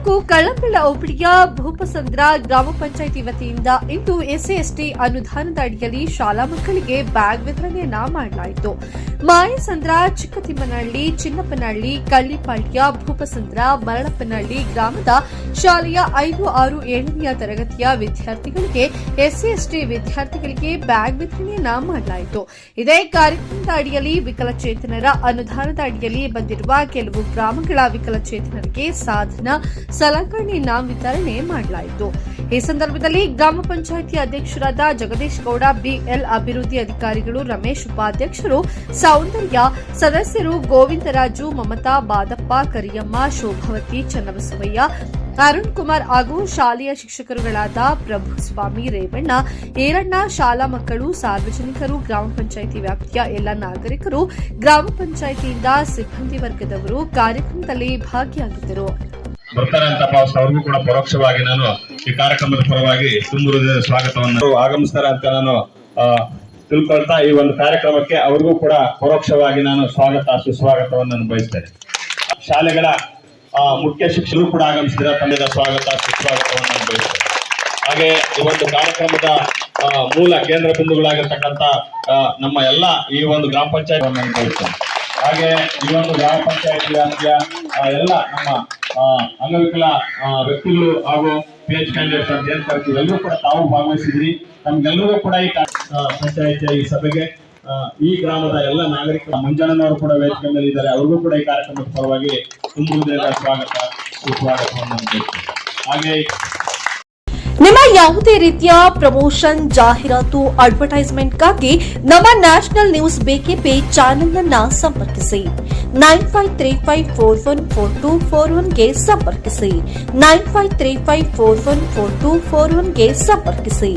ತಾಲೂಕು ಕಳ್ಳಂಬೆಳ ಹೋಬಳಿಯ ಭೂಪಸಂದ್ರ ಗ್ರಾಮ ಪಂಚಾಯಿತಿ ವತಿಯಿಂದ ಇಂದು ಎಸ್ಸಿ ಎಸ್ಟಿ ಅನುದಾನದ ಅಡಿಯಲ್ಲಿ ಶಾಲಾ ಮಕ್ಕಳಿಗೆ ಬ್ಯಾಗ್ ವಿತರಣೆಯನ್ನ ಮಾಡಲಾಯಿತು. ಮಾಯಸಂದ್ರ, ಚಿಕ್ಕತಿಮ್ಮನಹಳ್ಳಿ, ಚಿನ್ನಪ್ಪನಹಳ್ಳಿ, ಕಳ್ಳಿಪಾಳ್ಯ, ಭೂಪಸಂದ್ರ ಮರಳಪ್ಪನಹಳ್ಳಿ ಗ್ರಾಮದ ಶಾಲೆಯ ಐದು, ಆರು, ಏಳನೆಯ ತರಗತಿಯ ವಿದ್ಯಾರ್ಥಿಗಳಿಗೆ ಎಸ್ಸಿ ಎಸ್ಟಿ ವಿದ್ಯಾರ್ಥಿಗಳಿಗೆ ಬ್ಯಾಗ್ ವಿತರಣೆಯನ್ನ ಮಾಡಲಾಯಿತು. ಇದೇ ಕಾರ್ಯಕ್ರಮದ ಅಡಿಯಲ್ಲಿ ವಿಕಲಚೇತನರ ಅನುದಾನದ ಅಡಿಯಲ್ಲಿ ಬಂದಿರುವ ಕೆಲವು ಗ್ರಾಮಗಳ ವಿಕಲಚೇತನರಿಗೆ ಸಾಧನ, ಸಲಕರಣೆಯನ್ನ ವಿತರಣೆ ಮಾಡಲಾಯಿತು. ಈ ಸಂದರ್ಭದಲ್ಲಿ ಗ್ರಾಮ ಪಂಚಾಯಿತಿ ಅಧ್ಯಕ್ಷರಾದ ಜಗದೀಶ್ ಗೌಡ, ಬಿಎಲ್ ಅಭಿವೃದ್ಧಿ ಅಧಿಕಾರಿಗಳು ರಮೇಶ್ ಉಪಾಧ್ಯಕ್ಷರು, ಸೌಂದರ್ಯ ಸದಸ್ಯರು ಗೋವಿಂದರಾಜು, ಮಮತಾ ಬಾದಪ್ಪ, ಕರಿಯಮ್ಮ, ಶೋಭಾವತಿ, ಚನ್ನಬಸವಯ್ಯ, ಅರುಣ್ ಕುಮಾರ್ ಹಾಗೂ ಶಾಲೆಯ ಶಿಕ್ಷಕರುಗಳಾದ ಪ್ರಭು ಸ್ವಾಮಿ ರೇವಣ್ಣ ಏರಣ್ಣ ಶಾಲಾ ಮಕ್ಕಳು, ಸಾರ್ವಜನಿಕರು, ಗ್ರಾಮ ಪಂಚಾಯಿತಿ ವ್ಯಾಪ್ತಿಯ ಎಲ್ಲ ನಾಗರಿಕರು, ಗ್ರಾಮ ಪಂಚಾಯಿತಿಯಿಂದ ಸಿಬ್ಬಂದಿ ವರ್ಗದವರು ಕಾರ್ಯಕ್ರಮದಲ್ಲಿ ಭಾಗಿಯಾಗಿದ್ದರು. ಬರ್ತಾರೆ ಅಂತ ಪಾಸ್ ಅವ್ರಿಗೂ ಕೂಡ ಪರೋಕ್ಷವಾಗಿ ನಾನು ಈ ಕಾರ್ಯಕ್ರಮದ ಪರವಾಗಿ ತುಂಬು ಹೃದಯದ ಸ್ವಾಗತವನ್ನು ಆಗಮಿಸ್ತಾರೆ ಅಂತ ನಾನು ತಿಳ್ಕೊಳ್ತಾ ಈ ಒಂದು ಕಾರ್ಯಕ್ರಮಕ್ಕೆ ಅವ್ರಿಗೂ ಕೂಡ ಪರೋಕ್ಷವಾಗಿ ನಾನು ಸ್ವಾಗತ, ಸುಸ್ವಾಗತವನ್ನು ನಾನು ಬಯಸ್ತೇನೆ ಶಾಲೆಗಳ ಮುಖ್ಯ ಶಿಕ್ಷಕರು ಕೂಡ ಆಗಮಿಸಿದ ತಂಡದ ಸ್ವಾಗತ, ಸುಸ್ವಾಗತವನ್ನು ನಾನು ಬಯಸ್ತೇನೆ ಹಾಗೆ ಈ ಒಂದು ಕಾರ್ಯಕ್ರಮದ ಮೂಲ ಕೇಂದ್ರ ಬಿಂದುಗಳಾಗಿರ್ತಕ್ಕಂಥ ನಮ್ಮ ಎಲ್ಲ ಈ ಒಂದು ಗ್ರಾಮ ಪಂಚಾಯತ್ ಹಾಗೆ ಈ ಒಂದು ಗ್ರಾಮ ಪಂಚಾಯತ್ ವ್ಯಾಪ್ತಿಯ ಎಲ್ಲ ನಮ್ಮ ಅಂಗವಿಕಲ ವ್ಯಕ್ತಿಗಳು ಹಾಗೂ ಪಿ ಎಚ್ ಕ್ಯಾಂಡಿಡೇಟ್ಸ್ ಅಂತ ಏನ್ ಎಲ್ಲರೂ ಕೂಡ ತಾವು ಭಾಗವಹಿಸಿದ್ರಿ. ನಮ್ಗೆಲ್ಲರಿಗೂ ಕೂಡ ಈ ಪಂಚಾಯತಿಯ ಈ ಸಭೆಗೆ ಈ ಗ್ರಾಮದ ಎಲ್ಲ ನಾಗರಿಕ ಮಂಜಣ್ಣನವರು ಕೂಡ ವೇದಿಕೆ ಮೇಲೆ ಇದ್ದಾರೆ. ಅವ್ರಿಗೂ ಕೂಡ ಈ ಕಾರ್ಯಕ್ರಮದ ಪರವಾಗಿ ತುಂಬುವುದರಿಂದ ಸ್ವಾಗತ, ಸುಸ್ವಾಗತವನ್ನು. ಹಾಗೆ ನಿಮ್ಮ ಯಾವುದೇ ರೀತಿಯ ಪ್ರಮೋಷನ್ ಜಾಹೀರಾತು ಅಡ್ವರ್ಟೈಸ್ಮೆಂಟ್ಗಾಗಿ ನಮ್ಮ ನ್ಯಾಷನಲ್ ನ್ಯೂಸ್ ಬೇಕೆ ಪೇ ಚಾನೆಲ್ ಸಂಪರ್ಕಿಸಿ. Nine five three five four one four two four ಒನ್ಗೆ ಸಂಪರ್ಕಿಸಿ. Nine five three five four one four two four ಒನ್ಗೆ ಸಂಪರ್ಕಿಸಿ.